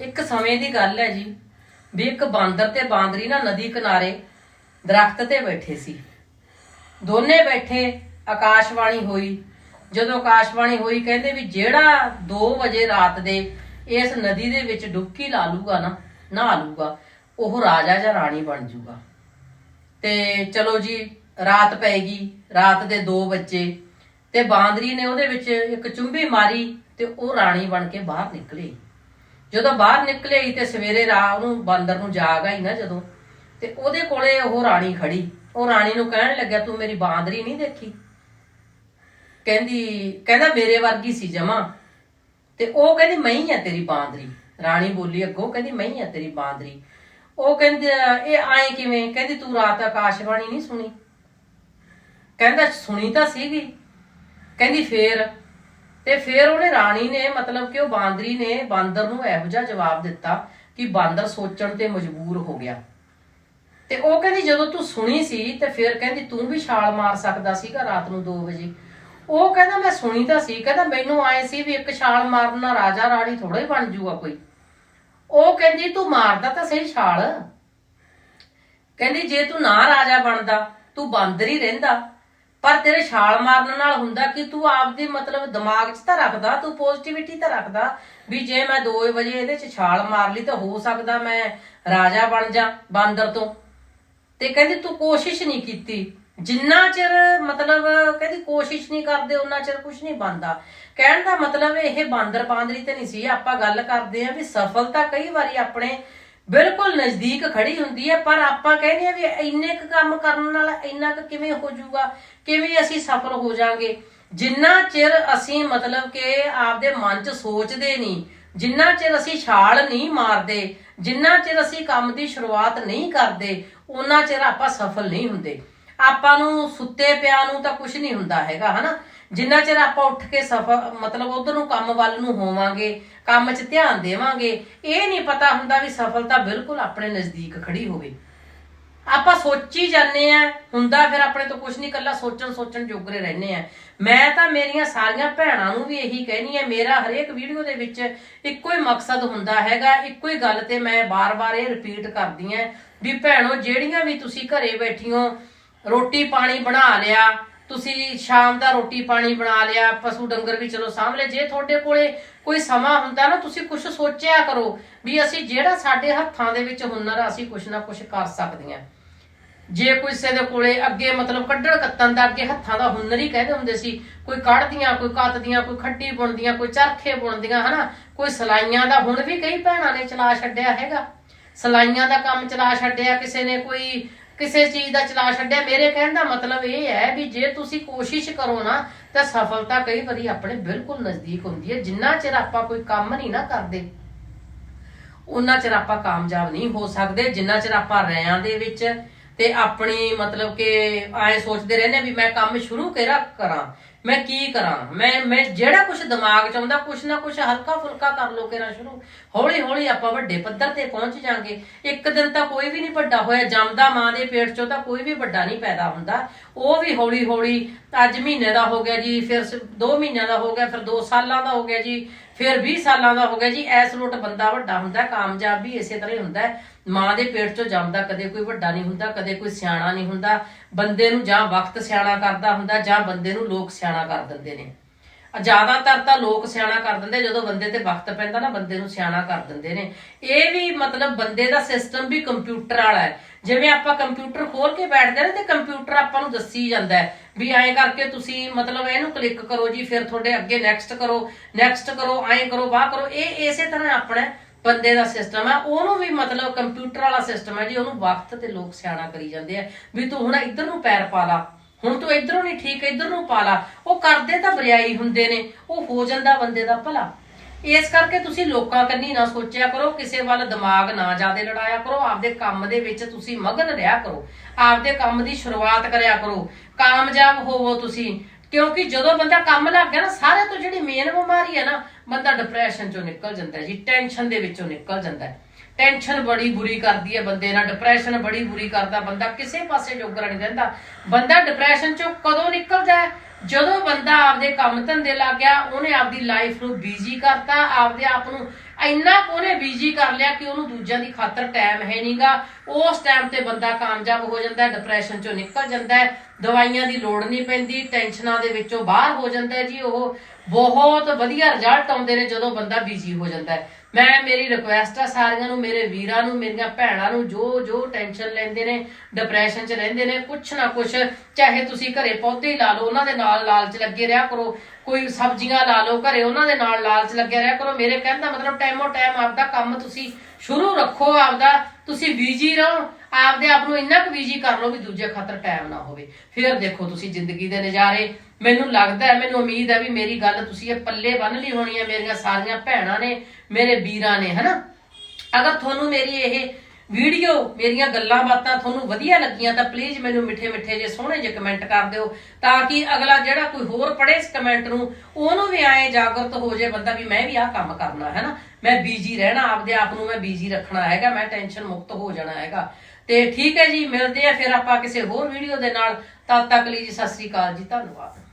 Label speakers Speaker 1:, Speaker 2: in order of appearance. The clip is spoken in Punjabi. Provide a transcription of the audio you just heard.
Speaker 1: ਇੱਕ ਸਮੇਂ ਦੀ ਗੱਲ ਹੈ ਜੀ, ਵੀ ਇੱਕ ਬਾਂਦਰ ਤੇ ਬਾਂਦਰੀ ਨਾ ਨਦੀ ਕਿਨਾਰੇ ਦਰਖਤ ਤੇ ਬੈਠੇ ਸੀ। ਦੋਨੇ ਬੈਠੇ, ਆਕਾਸ਼ਵਾਣੀ ਹੋਈ। ਜਦੋਂ ਆਕਾਸ਼ਵਾਣੀ ਹੋਈ, ਕਹਿੰਦੇ ਵੀ ਜਿਹੜਾ 2 ਵਜੇ ਰਾਤ ਦੇ ਇਸ ਨਦੀ ਦੇ ਵਿੱਚ ਡੁਬਕੀ ਲਾ ਲੂਗਾ ਨਾ, ਨਹਾ ਲੂਗਾ, ਉਹ ਰਾਜਾ ਜਾਂ ਰਾਣੀ ਬਣ ਜੂਗਾ। ਤੇ ਚਲੋ ਜੀ, ਰਾਤ ਪੈ ਗਈ ਰਾਤ ਦੇ 2 ਵਜੇ, ਤੇ ਬਾਂਦਰੀ ਨੇ ਉਹਦੇ ਵਿੱਚ ਇੱਕ ਚੁੰਬੀ ਮਾਰੀ ਤੇ ਉਹ ਰਾਣੀ ਬਣ ਕੇ ਬਾਹਰ ਨਿਕਲੀ। ਜਦੋਂ ਬਾਹਰ ਨਿਕਲੇ ਤੇ ਸਵੇਰੇ ਰਾ ਉਹਨੂੰ ਬਾਂਦਰ ਨੂੰ ਜਾਗ ਆਈ ਨਾ ਜਦੋਂ, ਤੇ ਉਹਦੇ ਕੋਲੇ ਉਹ ਰਾਣੀ ਖੜੀ। ਉਹ ਰਾਣੀ ਨੂੰ ਕਹਿਣ ਲੱਗਿਆ, ਤੂੰ ਮੇਰੀ ਬਾਂਦਰੀ ਨਹੀਂ ਦੇਖੀ? ਕਹਿੰਦੀ, ਕਹਿੰਦਾ, ਮੇਰੇ ਵਰਗੀ ਸੀ ਜਮਾ। ਤੇ ਉਹ ਕਹਿੰਦੀ, ਮੈਂ ਹੀ ਆ ਤੇਰੀ ਬਾਂਦਰੀ। ਰਾਣੀ ਬੋਲੀ ਅੱਗੋਂ, ਕਹਿੰਦੀ, ਮੈਂ ਹੀ ਆ ਤੇਰੀ ਬਾਂਦਰੀ। ਉਹ ਕਹਿੰਦੇ, ਇਹ ਆਏ ਕਿਵੇਂ? ਕਹਿੰਦੀ, ਤੂੰ ਰਾਤ ਆਕਾਸ਼ਵਾਣੀ ਨਹੀਂ ਸੁਣੀ? ਕਹਿੰਦਾ, ਸੁਣੀ ਤਾਂ ਸੀਗੀ। ਕਹਿੰਦੀ, ਫੇਰ? ਤੇ ਫਿਰ ਉਹਨੇ ਰਾਣੀ ਨੇ, ਮਤਲਬ ਕਿ ਉਹ ਬਾਂਦਰੀ ਨੇ ਬਾਂਦਰ ਨੂੰ ਇਹੋ ਜਿਹਾ ਜਵਾਬ ਦਿੱਤਾ ਕਿ ਬਾਂਦਰ ਸੋਚਣ ਤੇ ਮਜਬੂਰ ਹੋ ਗਿਆ। ਤੇ ਉਹ ਕਹਿੰਦੀ, ਜਦੋਂ ਤੂੰ ਸੁਣੀ ਸੀ ਤੇ ਫਿਰ ਕਹਿੰਦੀ, ਤੂੰ ਵੀ ਛਾਲ ਮਾਰ ਸਕਦਾ ਸੀਗਾ ਰਾਤ ਨੂੰ 2 ਵਜੇ। ਉਹ ਕਹਿੰਦਾ, ਮੈਂ ਸੁਣੀ ਤਾਂ ਸੀ। ਕਹਿੰਦਾ, ਮੈਨੂੰ ਆਏ ਸੀ ਵੀ ਇੱਕ ਛਾਲ ਮਾਰਨ ਨਾਲ ਰਾਜਾ ਰਾਣੀ ਥੋੜਾ ਹੀ ਬਣ ਜੂਗਾ ਕੋਈ। ਉਹ ਕਹਿੰਦੀ, ਤੂੰ ਮਾਰਦਾ ਤਾਂ ਸਹੀ ਛਾਲ। ਕਹਿੰਦੀ, ਜੇ ਤੂੰ ਨਾ ਰਾਜਾ ਬਣਦਾ, ਤੂੰ ਬਾਂਦਰ ਹੀ ਰਹਿੰਦਾ। ਪਰ ਤੇਰੇ ਛਾਲ ਮਾਰਨ ਨਾਲ ਹੁੰਦਾ ਕਿ ਤੂੰ ਆਪਦੀ ਮਤਲਬ ਦਿਮਾਗ 'ਚ ਤਾਂ ਰੱਖਦਾ, ਤੂੰ ਪੋਜ਼ਿਟਿਵਿਟੀ ਤਾਂ ਰੱਖਦਾ ਵੀ ਜੇ ਮੈਂ 2 ਵਜੇ ਇਹਦੇ 'ਚ ਛਾਲ ਮਾਰ ਲਈ ਤਾਂ ਹੋ ਸਕਦਾ ਮੈਂ ਰਾਜਾ ਬਣ ਜਾ ਬਾਂਦਰ ਤੋਂ। ਤੇ ਕਹਿੰਦੀ ਤੂੰ ਕੋਸ਼ਿਸ਼ ਨਹੀਂ ਕੀਤੀ। ਜਿੰਨਾ ਚਿਰ ਮਤਲਬ ਕਹਿੰਦੀ ਕੋਸ਼ਿਸ਼ ਨਹੀਂ ਕਰਦੇ ਉਹਨਾਂ ਚਿਰ ਕੁਝ ਨਹੀਂ ਬਣਦਾ। ਕਹਿਣ ਦਾ ਮਤਲਬ ਇਹ ਬਾਂਦਰ ਬਾਂਦਰੀ ਤੇ ਨਹੀਂ ਸੀ। ਆਪਾਂ ਗੱਲ ਕਰਦੇ ਆਂ ਵੀ ਸਫਲਤਾ ਕਈ ਵਾਰੀ ਆਪਣੇ ਬਿਲਕੁਲ ਨਜ਼ਦੀਕ ਖੜੀ ਹੁੰਦੀ ਹੈ, ਪਰ ਆਪਾਂ ਕਹਿੰਦੇ ਆ ਵੀ ਇੰਨੇ ਕੁ ਕੰਮ ਕਰਨ ਨਾਲ ਇੰਨਾ ਕੁ ਕਿਵੇਂ ਹੋ ਜਾਊਗਾ, ਕਿਵੇਂ ਅਸੀਂ ਸਫਲ ਹੋ ਜਾਾਂਗੇ? ਜਿੰਨਾ ਚਿਰ ਅਸੀਂ ਮਤਲਬ ਕਿ ਆਪਦੇ ਮਨ 'ਚ ਸੋਚਦੇ ਨਹੀਂ, ਜਿੰਨਾ ਚਿਰ ਅਸੀਂ ਛਾਲ ਨਹੀਂ ਮਾਰਦੇ, ਜਿੰਨਾ ਚਿਰ ਅਸੀਂ ਕੰਮ ਦੀ ਸ਼ੁਰੂਆਤ ਨਹੀਂ ਕਰਦੇ ਉਹਨਾਂ ਚਿਰ ਆਪਾਂ ਸਫਲ ਨਹੀਂ ਹੁੰਦੇ। ਆਪਾਂ ਨੂੰ ਸੁੱਤੇ ਪਿਆ ਨੂੰ ਤਾਂ ਕੁਝ ਨਹੀਂ ਹੁੰਦਾ ਹੈਗਾ, ਹਨਾ? ਜਿੰਨਾ ਚਿਰ ਆਪਾਂ ਉੱਠ ਕੇ ਸਫਲ ਮਤਲਬ ਉਧਰ ਨੂੰ ਕੰਮ ਵੱਲ ਨੂੰ ਹੋਵਾਂਗੇ, ਕੰਮ 'ਚ ਧਿਆਨ ਦੇਵਾਂਗੇ, ਇਹ ਨਹੀਂ ਪਤਾ ਹੁੰਦਾ ਵੀ ਸਫਲਤਾ ਬਿਲਕੁਲ ਆਪਣੇ ਨਜ਼ਦੀਕ ਖੜੀ ਹੋਵੇ। ਆਪਾਂ ਸੋਚੀ ਜਾਂਦੇ ਆ, ਹੁੰਦਾ ਫਿਰ ਆਪਣੇ ਤੋਂ ਕੁਝ ਨਹੀਂ ਕੱਲਾ ਸੋਚਣ ਸੋਚਣ ਜੋਗਰੇ ਰਹਿੰਦੇ ਆ। ਮੈਂ ਤਾਂ ਮੇਰੀਆਂ ਸਾਰੀਆਂ ਭੈਣਾਂ ਨੂੰ ਵੀ ਇਹੀ ਕਹਿਣੀ ਹੈ ਮੇਰਾ ਹਰੇਕ ਵੀਡੀਓ ਦੇ ਵਿੱਚ ਇੱਕੋ ਹੀ ਮਕਸਦ ਹੁੰਦਾ ਹੈਗਾ, ਇੱਕੋ ਹੀ ਗੱਲ ਤੇ ਮੈਂ ਬਾਰ-ਬਾਰ ਇਹ ਰਿਪੀਟ ਕਰਦੀ ਆ ਵੀ ਭੈਣੋ, ਜਿਹੜੀਆਂ ਵੀ ਤੁਸੀਂ ਘਰੇ ਬੈਠੀਓ ਰੋਟੀ ਪਾਣੀ ਬਣਾ ਲਿਆ ਤੁਸੀਂ ਸ਼ਾਮ ਦਾ ਰੋਟੀ ਪਾਣੀ ਬਣਾ ਲਿਆ, ਪਸ਼ੂ ਡੰਗਰ ਵੀ ਚਲੋ ਸਾਂਭ ਲਏ। ਜੇ ਤੁਹਾਡੇ ਕੋਲੇ ਕੋਈ ਸਮਾਂ ਹੁੰਦਾ ਨਾ, ਤੁਸੀਂ ਕੁਝ ਸੋਚਿਆ ਕਰੋ ਵੀ ਅਸੀਂ ਜਿਹੜਾ ਸਾਡੇ ਹੱਥਾਂ ਦੇ ਵਿੱਚ ਹੁਨਰ ਅਸੀਂ ਕੁਝ ਨਾ ਕੁਝ ਕਰ ਸਕਦੀਆਂ ਜੇ ਕੋਈ ਕਿਸੇ ਦੇ ਕੋਲੇ ਅੱਗੇ ਮਤਲਬ ਕੱਢਣ ਕੱਤਣ ਦਾ ਅੱਗੇ ਹੱਥਾਂ ਦਾ ਹੁਨਰ ਹੀ ਕਹਿੰਦੇ ਹੁੰਦੇ ਸੀ, ਕੋਈ ਕੱਢਦੀਆਂ, ਕੋਈ ਕੱਤਦੀਆਂ, ਕੋਈ ਖੱਡੀ ਬੁਣਦੀਆਂ, ਕੋਈ ਚਰਖੇ ਬੁਣਦੀਆਂ, ਹਨਾ? ਕੋਈ ਸਲਾਈਆਂ ਦਾ ਹੁਣ ਵੀ ਕਈ ਭੈਣਾਂ ਨੇ ਚਲਾ ਛੱਡਿਆ ਹੈਗਾ। ਸਲਾਈਆਂ ਦਾ ਕੰਮ ਚਲਾ ਛੱਡਿਆ, ਕਿਸੇ ਨੇ ਕੋਈ ਕਿਸੇ ਚੀਜ਼ ਦਾ ਚਲਾ ਛੱਡਿਆ, ਮੇਰੇ ਕਹਿਣ ਦਾ ਮਤਲਬ ਇਹ ਹੈ ਵੀ ਜੇ ਤੁਸੀਂ ਕੋਸ਼ਿਸ਼ ਕਰੋ ਨਾ, ਤਾਂ ਸਫਲਤਾ ਕਈ ਵਾਰੀ ਆਪਣੇ ਬਿਲਕੁਲ ਨਜ਼ਦੀਕ ਹੁੰਦੀ ਹੈ। ਜਿੰਨਾ ਚਿਰ ਆਪਾਂ ਕੋਈ ਕੰਮ ਨਹੀਂ ਨਾ ਕਰਦੇ ਉਹਨਾਂ ਚਿਰ ਆਪਾਂ ਕਾਮਯਾਬ ਨਹੀਂ ਹੋ ਸਕਦੇ। ਜਿੰਨਾ ਚਿਰ ਆਪਾਂ ਰਿਆਂ ਦੇ ਵਿੱਚ ਤੇ ਆਪਣੀ ਮਤਲਬ ਕਿ ਐ ਸੋਚਦੇ ਰਹਿੰਦੇ ਵੀ ਮੈਂ ਕੰਮ ਸ਼ੁਰੂ ਕਿਹੜਾ ਕਰਾਂ ਮੈਂ ਕੀ ਕਰਾਂ? ਮੈਂ ਮੈਂ ਜਿਹੜਾ ਕੁਝ ਦਿਮਾਗ 'ਚ ਆਉਂਦਾ ਕੁਝ ਨਾ ਕੁਝ ਹਲਕਾ ਫੁਲਕਾ ਕਰ ਲੋ ਕਿਹੜਾ ਸ਼ੁਰੂ। ਹੌਲੀ ਹੌਲੀ ਆਪਾਂ ਵੱਡੇ ਪੱਧਰ ਤੇ ਪਹੁੰਚ ਜਾਾਂਗੇ। ਇੱਕ ਦਿਨ ਤਾਂ ਕੋਈ ਵੀ ਨਹੀਂ ਵੱਡਾ ਹੋਇਆ। ਜੰਮਦਾ ਮਾਂ ਦੇ ਪੇਟ 'ਚੋਂ ਤਾਂ ਕੋਈ ਵੀ ਵੱਡਾ ਨਹੀਂ ਪੈਦਾ ਹੁੰਦਾ। ਉਹ ਵੀ ਹੌਲੀ ਹੌਲੀ ਅੱਜ ਮਹੀਨੇ ਦਾ ਹੋ ਗਿਆ ਜੀ, ਫਿਰ 2 ਮਹੀਨਿਆਂ ਦਾ ਹੋ ਗਿਆ, ਫਿਰ 2 ਸਾਲਾਂ ਦਾ ਹੋ ਗਿਆ ਜੀ, ਫਿਰ 20 ਸਾਲਾਂ ਦਾ ਹੋ ਗਿਆ ਜੀ। ਐਸ ਲੋਟ ਬੰਦਾ ਵੱਡਾ ਹੁੰਦਾ, ਕਾਮਯਾਬ ਵੀ ਇਸੇ ਤਰ੍ਹਾਂ ਹੀ ਹੁੰਦਾ। ਮਾਂ ਦੇ ਪੇਟ ਚੋਂ ਜੰਮਦਾ, ਕਦੇ ਕੋਈ ਵੱਡਾ ਨਹੀਂ ਹੁੰਦਾ, ਕਦੇ ਕੋਈ ਸਿਆਣਾ ਨਹੀਂ ਹੁੰਦਾ। ਬੰਦੇ ਨੂੰ ਜਾਂ ਵਕਤ ਸਿਆਣਾ ਕਰਦਾ ਹੁੰਦਾ, ਜਾਂ ਬੰਦੇ ਨੂੰ ਲੋਕ ਸਿਆਣਾ ਕਰ ਦਿੰਦੇ ਨੇ। ਜ਼ਿਆਦਾਤਰ ਤਾਂ ਲੋਕ ਸਿਆਣਾ ਕਰ ਦਿੰਦੇ, ਜਦੋਂ ਬੰਦੇ ਤੇ ਵਕਤ ਪੈਂਦਾ ਨਾ, ਬੰਦੇ ਨੂੰ ਸਿਆਣਾ ਕਰ ਦਿੰਦੇ ਨੇ। ਇਹ ਵੀ ਮਤਲਬ ਬੰਦੇ ਦਾ ਸਿਸਟਮ ਵੀ ਕੰਪਿਊਟਰ ਵਾਲਾ ਹੈ। ਜਿਵੇਂ ਆਪਾਂ ਕੰਪਿਊਟਰ ਖੋਲ ਕੇ ਬੈਠਦੇ ਨੇ ਤੇ ਕੰਪਿਊਟਰ ਆਪਾਂ ਨੂੰ ਦੱਸੀ ਜਾਂਦਾ ਹੈ ਵੀ ਐਂ ਕਰਕੇ ਤੁਸੀਂ ਮਤਲਬ ਇਹਨੂੰ ਕਲਿੱਕ ਕਰੋ ਜੀ, ਫਿਰ ਤੁਹਾਡੇ ਅੱਗੇ ਨੈਕਸਟ ਕਰੋ ਨੈਕਸਟ ਕਰੋ, ਐਂ ਕਰੋ, ਵਾਹ ਕਰੋ। ਇਹ ਇਸੇ ਤਰ੍ਹਾਂ ਆਪਣਾ ਬੰਦੇ ਦਾ ਸਿਸਟਮ ਹੈ ਉਹਨੂੰ ਵੀ ਮਤਲਬ ਕੰਪਿਊਟਰ ਵਾਲਾ ਸਿਸਟਮ ਹੈ ਜੀ, ਉਹਨੂੰ ਵਕਤ ਤੇ ਲੋਕ ਸਿਆਣਾ ਕਰੀ ਜਾਂਦੇ ਆ। ਵੀ ਤੂੰ ਹੁਣ ਇੱਧਰ ਨੂੰ ਪੈਰ ਪਾ ਲਾ, ਹੁਣ ਤੂੰ ਇੱਧਰੋਂ ਨਹੀਂ ਠੀਕ, ਇੱਧਰ ਨੂੰ ਪਾ ਲਾ। ਉਹ ਕਰਦੇ ਤਾਂ ਬਰਿਆਈ ਹੁੰਦੇ ਨੇ, ਉਹ ਹੋ ਜਾਂਦਾ ਬੰਦੇ ਦਾ ਭਲਾ। ਇਸ ਕਰਕੇ ਤੁਸੀਂ ਲੋਕਾਂ ਕੰਨੀ ਨਾ ਸੋਚਿਆ ਕਰੋ, ਕਿਸੇ ਵੱਲ ਦਿਮਾਗ ਨਾ ਜ਼ਿਆਦਾ ਲੜਾਇਆ ਕਰੋ, ਆਪਦੇ ਕੰਮ ਦੇ ਵਿੱਚ ਤੁਸੀਂ ਮਗਨ ਰਿਹਾ ਕਰੋ। ਆਪਦੇ ਕੰਮ ਦੀ ਸ਼ੁਰੂਆਤ ਕਰਿਆ ਕਰੋ। ਕਾਮਯਾਬ ਹੋਵੋ ਤੁਸੀਂ। ਕਿਉਂਕਿ ਜਦੋਂ ਬੰਦਾ ਕੰਮ ਲੱਗ ਗਿਆ ਨਾ ਸਾਰੇ ਤੋਂ ਜਿਹੜੀ ਮੇਨ ਬਿਮਾਰੀ ਹੈ ਨਾ, ਬੰਦਾ ਡਿਪਰੈਸ਼ਨ ਚੋਂ ਨਿਕਲ ਜਾਂਦਾ ਜੀ ਟੈਨਸ਼ਨ ਦੇ ਵਿੱਚੋਂ ਨਿਕਲ ਜਾਂਦਾ ਟੈਨਸ਼ਨ ਬੜੀ ਬੁਰੀ ਕਰਦੀ ਹੈ ਬੰਦੇ ਨਾਲ ਡਿਪਰੈਸ਼ਨ ਬੜੀ ਬੁਰੀ ਕਰਦਾ, ਬੰਦਾ ਕਿਸੇ ਪਾਸੇ ਜੋਗਰਾ ਨਹੀਂ ਰਹਿੰਦਾ। ਬੰਦਾ ਡਿਪਰੈਸ਼ਨ ਚੋਂ ਕਦੋਂ ਨਿਕਲਦਾ ਹੈ? ਜਦੋਂ ਬੰਦਾ ਆਪਦੇ ਕੰਮ ਧੰਦੇ ਲੱਗ ਗਿਆ, ਉਹਨੇ ਆਪਦੀ ਲਾਈਫ ਨੂੰ ਬਿਜ਼ੀ ਕਰਤਾ, ਆਪਦੇ ਆਪ ਨੂੰ ਇੰਨਾ ਕੁ ਉਹਨੇ ਬਿਜ਼ੀ ਕਰ ਲਿਆ ਕਿ ਉਹਨੂੰ ਦੂਜਿਆਂ ਦੀ ਖਾਤਰ ਟਾਈਮ ਹੈ ਨਹੀਂਗਾ ਉਸ ਟਾਈਮ ਤੇ ਬੰਦਾ ਕਾਮਯਾਬ ਹੋ ਜਾਂਦਾ ਹੈ ਡਿਪਰੈਸ਼ਨ ਚੋਂ ਨਿਕਲ ਜਾਂਦਾ ਹੈ। ਦਵਾਈਆਂ ਦੀ ਲੋੜ ਨਹੀਂ ਪੈਂਦੀ ਟੈਨਸ਼ਨਾਂ ਦੇ ਵਿੱਚੋਂ ਬਾਹਰ ਹੋ ਜਾਂਦਾ ਜੀ ਉਹ। ਬਹੁਤ ਵਧੀਆ ਰਿਜ਼ਲਟ ਆਉਂਦੇ ਨੇ ਜਦੋਂ ਬੰਦਾ ਬਿਜ਼ੀ ਹੋ ਜਾਂਦਾ ਹੈ। ਮੈਂ ਮੇਰੀ ਰਿਕੁਐਸਟ ਆ ਸਾਰਿਆਂ ਨੂੰ, ਮੇਰੇ ਵੀਰਾਂ ਨੂੰ, ਮੇਰੀਆਂ ਭੈਣਾਂ ਨੂੰ, ਜੋ ਜੋ ਟੈਨਸ਼ਨ ਲੈਂਦੇ ਨੇ ਡਿਪਰੈਸ਼ਨ 'ਚ ਰਹਿੰਦੇ ਨੇ, ਕੁਛ ਨਾ ਕੁਛ, ਚਾਹੇ ਤੁਸੀਂ ਘਰੇ ਪੌਦੇ ਲਾ ਲਓ, ਉਹਨਾਂ ਦੇ ਨਾਲ ਲਾਲਚ ਲੱਗੇ ਰਿਹਾ ਕਰੋ, ਕੋਈ ਸਬਜ਼ੀਆਂ ਲਾ ਲਓ, ਘਰੇ ਉਹਨਾਂ ਦੇ ਨਾਲ ਲਾਲਚ ਲੱਗਿਆ ਰਿਹਾ ਕਰੋ, ਮੇਰੇ ਕਹਿਣ ਦਾ ਮਤਲਬ ਟਾਈਮੋ ਟਾਈਮ ਆਪਦਾ ਕੰਮ ਤੁਸੀਂ ਸ਼ੁਰੂ ਰੱਖੋ ਆਪਦਾ, ਤੁਸੀਂ ਬੀਜੀ ਰਹੋ ਆਪਦੇ ਆਪ ਨੂੰ ਇੰਨਾ ਕੁ ਬੀਜੀ ਕਰ ਲਓ ਵੀ ਦੂਜੇ ਖਾਤਰ ਟਾਈਮ ਨਾ ਹੋਵੇ। ਫਿਰ ਦੇਖੋ ਤੁਸੀਂ ਜ਼ਿੰਦਗੀ ਦੇ ਨਜ਼ਾਰੇ। ਮੈਨੂੰ ਲੱਗਦਾ ਹੈ, ਮੈਨੂੰ ਉਮੀਦ ਹੈ ਵੀ ਮੇਰੀ ਗੱਲ ਤੁਸੀਂ ਇਹ ਪੱਲੇ ਬੰਨ ਲਈ ਹੋਣੀ ਹੈ। ਮੇਰੀਆਂ ਸਾਰੀਆਂ ਭੈਣਾਂ ਨੇ, ਮੇਰੇ ਵੀਰਾਂ ਨੇ, ਹਨਾ? ਅਗਰ ਤੁਹਾਨੂੰ ਮੇਰੀ ਇਹ ਵੀਡੀਓ, ਮੇਰੀਆਂ ਗੱਲਾਂ ਬਾਤਾਂ ਤੁਹਾਨੂੰ ਵਧੀਆ ਲੱਗੀਆਂ ਤਾਂ ਪਲੀਜ਼ ਮੈਨੂੰ ਮਿੱਠੇ ਮਿੱਠੇ ਜੇ ਸੋਹਣੇ ਜਿਹੇ ਕਮੈਂਟ ਕਰ ਦਿਓ, ਤਾਂ ਕਿ ਅਗਲਾ ਜਿਹੜਾ ਕੋਈ ਹੋਰ ਪੜ੍ਹੇ ਇਸ ਕਮੈਂਟ ਨੂੰ, ਉਹਨੂੰ ਵੀ ਆਏ ਜਾਗਰਤ ਹੋ ਜੇ ਬੰਦਾ ਵੀ ਮੈਂ ਵੀ ਆਹ ਕੰਮ ਕਰਨਾ, ਹੈ ਨਾ? ਮੈਂ ਬੀਜੀ ਰਹਿਣਾ ਆਪਦੇ ਆਪ ਨੂੰ, ਮੈਂ ਬੀਜੀ ਰੱਖਣਾ ਹੈਗਾ, ਮੈਂ ਟੈਨਸ਼ਨ ਮੁਕਤ ਹੋ ਜਾਣਾ ਹੈਗਾ। ਤੇ ਠੀਕ ਹੈ ਜੀ, ਮਿਲਦੇ ਆ ਫਿਰ ਆਪਾਂ ਕਿਸੇ ਹੋਰ ਵੀਡੀਓ ਦੇ ਨਾਲ। ਤਦ ਤੱਕ ਲਈ ਜੀ, ਸਤਿ ਸ੍ਰੀ ਅਕਾਲ ਜੀ, ਧੰਨਵਾਦ।